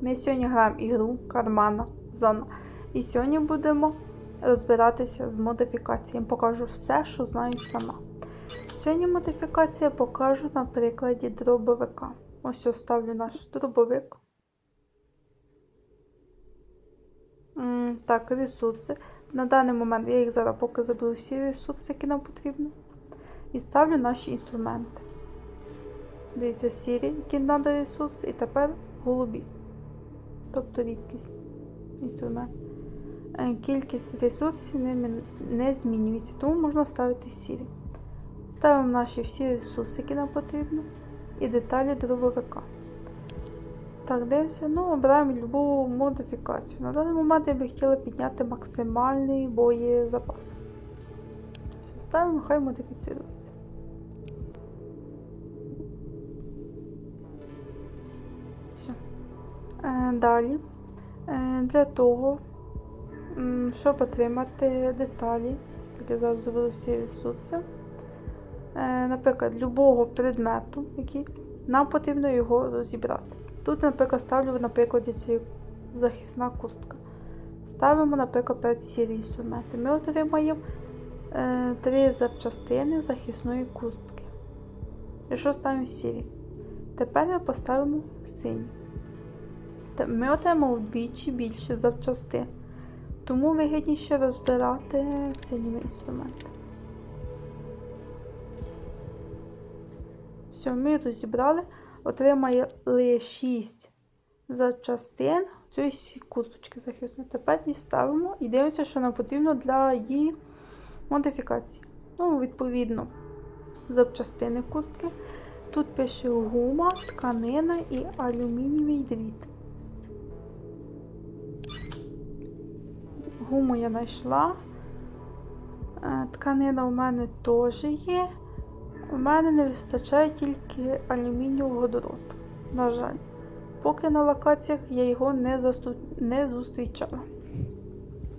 Ми сьогодні граємо ігру Кармана Зона. І сьогодні будемо розбиратися з модифікаціями. Покажу все, що знаю сама. Сьогодні модифікація покажу на прикладі дробовика. Ось ось ставлю наш дробовик. М, Так, ресурси. На даний момент я їх зараз поки заберу всі ресурси, які нам потрібні. І ставлю наші інструменти. Дивіться, сірі, які треба ресурси, і тепер голубі. Тобто рідкість інструмент. Е, Кількість ресурсів не, змінюється, тому можна ставити сірі. Ставимо наші всі ресурси, які нам потрібні, і деталі дробовика. Так, дивимося, ну, обираємо любу модифікацію. На даний момент я би хотіла підняти максимальний боєзапас. Ставимо, хай модифіцирується. Все. Е, далі. Е, для того, щоб отримати деталі, так я зараз заберу всі ресурси. Е, наприклад, любого предмету, який нам потрібно його розібрати. Тут, наприклад, ставлю на прикладі цієї захисна куртка. Ставимо, наприклад, перед сірі інструменти. Ми отримаємо три запчастини захисної куртки. Якщо ставимо сірі. Тепер ми поставимо сині. Ми отримаємо вдвічі більше запчастин. Тому вигідніше розбирати синіми інструментами. Все, ми розібрали, отримали 6 запчастин цієї курточки захисної. Тепер її ставимо і дивимося, що нам потрібно для її модифікації. Ну, відповідно, запчастини куртки. Тут пише гума, тканина і алюмінієвий дріт. Гуму я знайшла. Е, Тканина у мене теж є. У мене не вистачає тільки алюмінієвого дроту. На жаль, поки на локаціях я його не, засту... не зустрічала.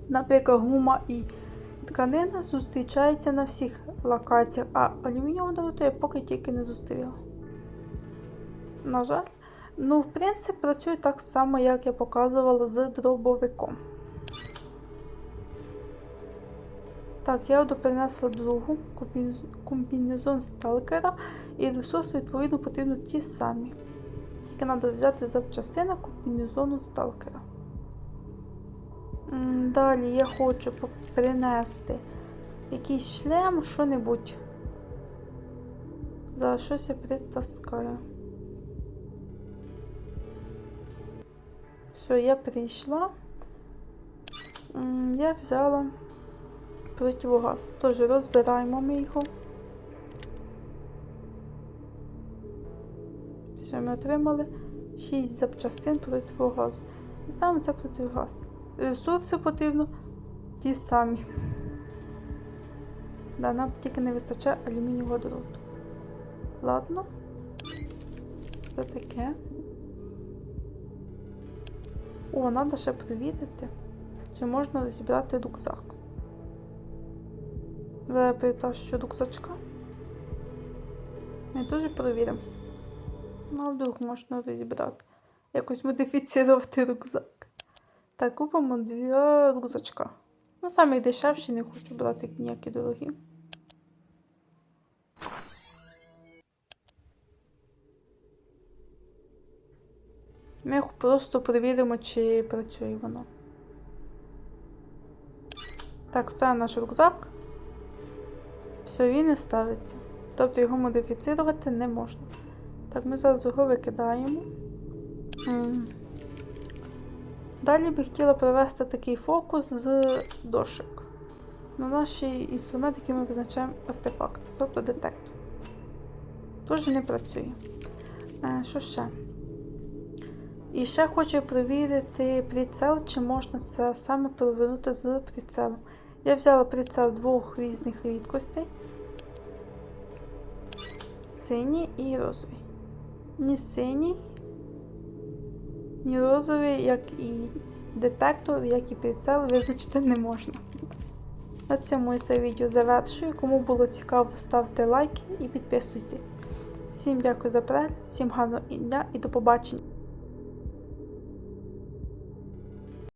Наприклад, гума і тканина зустрічаються на всіх локаціях, а алюмінієвого дроту я поки тільки не зустріла. На жаль, ну, в принципі, працює так само, як я показувала з дробовиком. Так, я перенесла другу комбінезон сталкера і ресурси, відповідно, потрібно ті самі. Тільки треба взяти запчастину комбінезону сталкера. Далі я хочу перенести якийсь шлем, що-небудь. За щось я притаскаю. Все, я прийшла. Я взяла противогаз. Тож розбираємо ми його. Все, ми отримали 6 запчастин противогазу. І ставимо це противогаз. Ресурси потрібно ті самі. Да, нам тільки не вистачає алюмінієвого дроту. Ладно. Це таке. О, треба ще перевірити, чи можна розібрати рюкзак. Зараз перетащу рюкзачка. Ми теж перевіримо. Ну, вдруг можна розібрати. Якось модифіцірувати рюкзак. Так, купимо дві рюкзачка. Ну, самі дешевші, не хочу брати ніякі дорогі. Ми просто перевіримо, чи працює воно. Так, ставимо наш рюкзак. Все, він не ставиться. Тобто його модифіцирувати не можна. Так, ми зараз його викидаємо. Далі би хотіла провести такий фокус з дошок. На наш інструмент, який ми визначаємо артефакт, тобто детектор. Тож не працює. Е, що ще? І ще хочу перевірити прицел, чи можна це саме перевернути з прицелом. Я взяла прицел двох різних рідкостей. Синій і розовий. Ні синій, ні розовий, як і детектор, як і прицел, визначити не можна. На цьому я це відео завершую. Кому було цікаво, ставте лайки і підписуйтесь. Всім дякую за перегляд, всім гарного дня і до побачення.